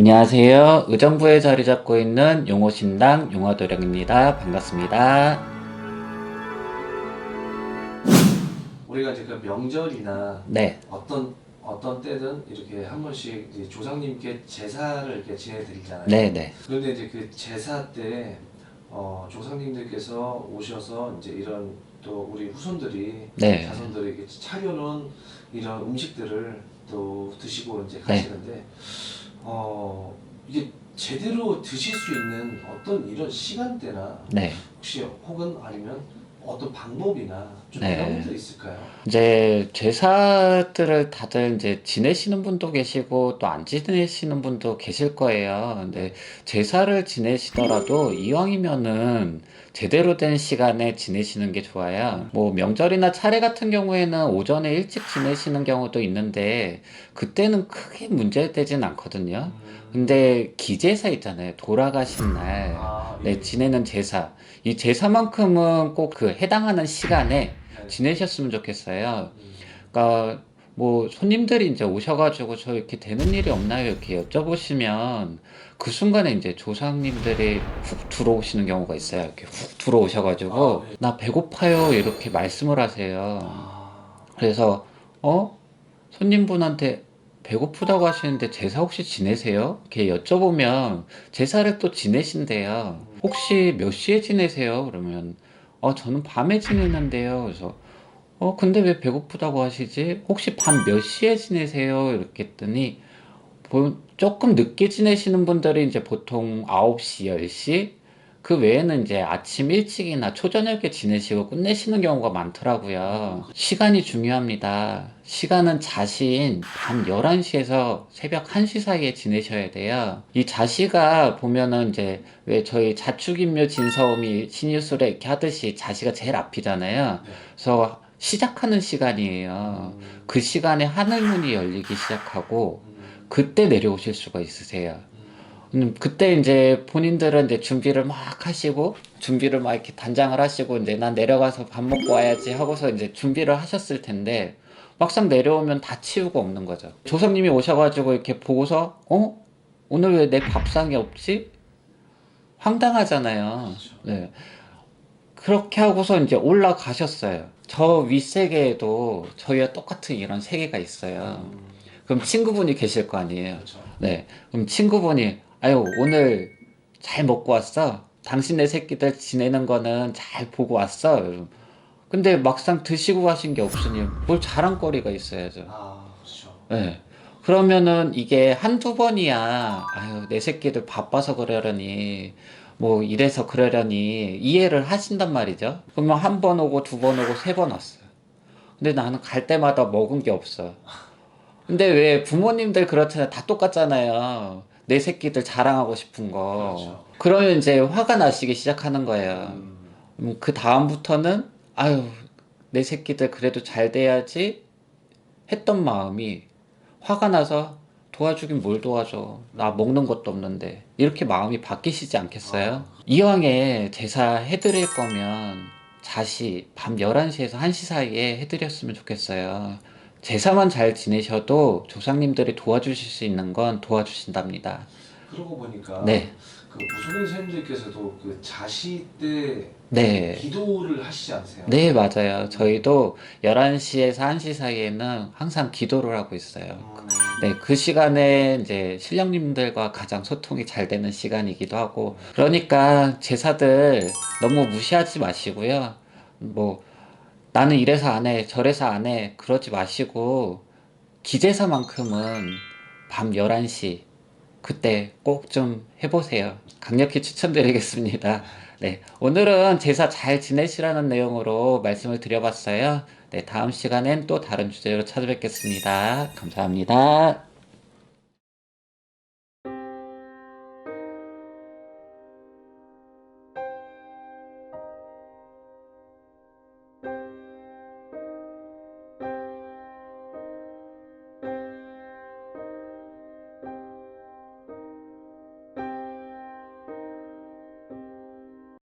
안녕하세요. 의정부에 자리 잡고 있는 용호신당 용화도령입니다. 반갑습니다. 우리가 그 명절이나 네, 어떤 어떤 때든 이렇게 한 번씩 이제 조상님께 제사를 이렇게 지내드리잖아요. 네, 네. 그런데 이제 그 제사 때 어, 조상님들께서 오셔서 이제 이런 또 우리 후손들이 네. 자손들이 차려놓은 이런 음식들을 또 드시고 네. 이제 가시는데 어 이게 제대로 드실 수 있는 어떤 이런 시간대나 네. 혹시 혹은 아니면 어떤 방법이나 좀 네. 이런 것도 있을까요? 이제 제사들을 다들 이제 지내시는 분도 계시고 또 안 지내시는 분도 계실 거예요. 근데 제사를 지내시더라도 이왕이면은 제대로 된 시간에 지내시는 게 좋아요. 뭐 명절이나 차례 같은 경우에는 오전에 일찍 지내시는 경우도 있는데 그때는 크게 문제되진 않거든요. 근데 기제사 있잖아요. 돌아가신 날. 아, 네, 예. 지내는 제사. 이 제사만큼은 꼭그 해당하는 시간에 네. 지내셨으면 좋겠어요. 음. 그러니까 뭐 손님들이 이제 오셔가지고 저 이렇게 되는 일이 없나요? 이렇게 여쭤보시면 그 순간에 이제 조상님들이 훅 들어오시는 경우가 있어요. 이렇게 훅 들어오셔가지고 아, 네. 나 배고파요 이렇게 말씀을 하세요. 아, 그래서 어 손님분한테 배고프다고 하시는데 제사 혹시 지내세요? 이렇게 여쭤보면 제사를 또 지내신대요. 혹시 몇 시에 지내세요? 그러면 어 저는 밤에 지내는데요. 그래서 어 근데 왜 배고프다고 하시지? 혹시 밤 몇 시에 지내세요? 이렇게 했더니 뭐 조금 늦게 지내시는 분들이 이제 보통 9시, 10시 그 외에는 이제 아침 일찍이나 초저녁에 지내시고 끝내시는 경우가 많더라고요. 시간이 중요합니다. 시간은 자신 밤 11시에서 새벽 1시 사이에 지내셔야 돼요. 이 자시가 보면은 이제 왜 저희 자축인묘 진서음이 신유술에 이렇게 하듯이 자시가 제일 앞이잖아요. 네. 그래서 시작하는 시간이에요. 음, 그 시간에 하늘문이 열리기 시작하고 음, 그때 내려오실 수가 있으세요. 음. 음, 그때 이제 본인들은 이제 준비를 막 하시고 준비를 막 이렇게 단장을 하시고 이제 난 내려가서 밥 먹고 와야지 하고서 이제 준비를 하셨을 텐데 막상 내려오면 다 치우고 없는 거죠. 조상님이 오셔가지고 이렇게 보고서 어 오늘 왜 내 밥상이 없지? 황당하잖아요. 그렇죠. 네. 그렇게 하고서 이제 올라가셨어요. 저 윗세계에도 저희와 똑같은 이런 세계가 있어요. 음, 그럼 친구분이 계실 거 아니에요. 그렇죠. 네. 그럼 친구분이, 아유, 오늘 잘 먹고 왔어? 당신네 새끼들 지내는 거는 잘 보고 왔어? 근데 막상 드시고 가신 게 없으니 뭘 자랑거리가 있어야죠. 아, 그렇죠. 네. 그러면은 이게 한두 번이야. 아유, 내 새끼들 바빠서 그러려니, 뭐 이래서 그러려니 이해를 하신단 말이죠. 그러면 한 번 오고 두 번 오고 세 번 왔어요. 근데 나는 갈 때마다 먹은 게 없어. 근데 왜 부모님들 그렇잖아요. 다 똑같잖아요. 내 새끼들 자랑하고 싶은 거. 그렇죠. 그러면 이제 화가 나시기 시작하는 거예요. 음, 음, 그 다음부터는 아유 내 새끼들 그래도 잘 돼야지 했던 마음이 화가 나서 도와주긴 뭘 도와줘 나 먹는 것도 없는데 이렇게 마음이 바뀌시지 않겠어요? 이왕에 제사 해드릴 거면 자시 밤 11시에서 1시 사이에 해드렸으면 좋겠어요 제사만 잘 지내셔도 조상님들이 도와주실 수 있는 건 도와주신답니다 그러고 보니까 네. 그 무속인 선생님들께서도 그 자시 때 네 기도를 하시지 않으세요? 네, 맞아요. 저희도 11시에서 1시 사이에는 항상 기도를 하고 있어요. 음, 네, 그 시간에 이제 신령님들과 가장 소통이 잘 되는 시간이기도 하고, 그러니까 제사들 너무 무시하지 마시고요. 뭐, 나는 이래서 안 해, 저래서 안 해, 그러지 마시고, 기제사만큼은 밤 11시, 그때 꼭 좀 해보세요. 강력히 추천드리겠습니다. 네, 오늘은 제사 잘 지내시라는 내용으로 말씀을 드려봤어요. 네, 다음 시간엔 또 다른 주제로 찾아뵙겠습니다. 감사합니다.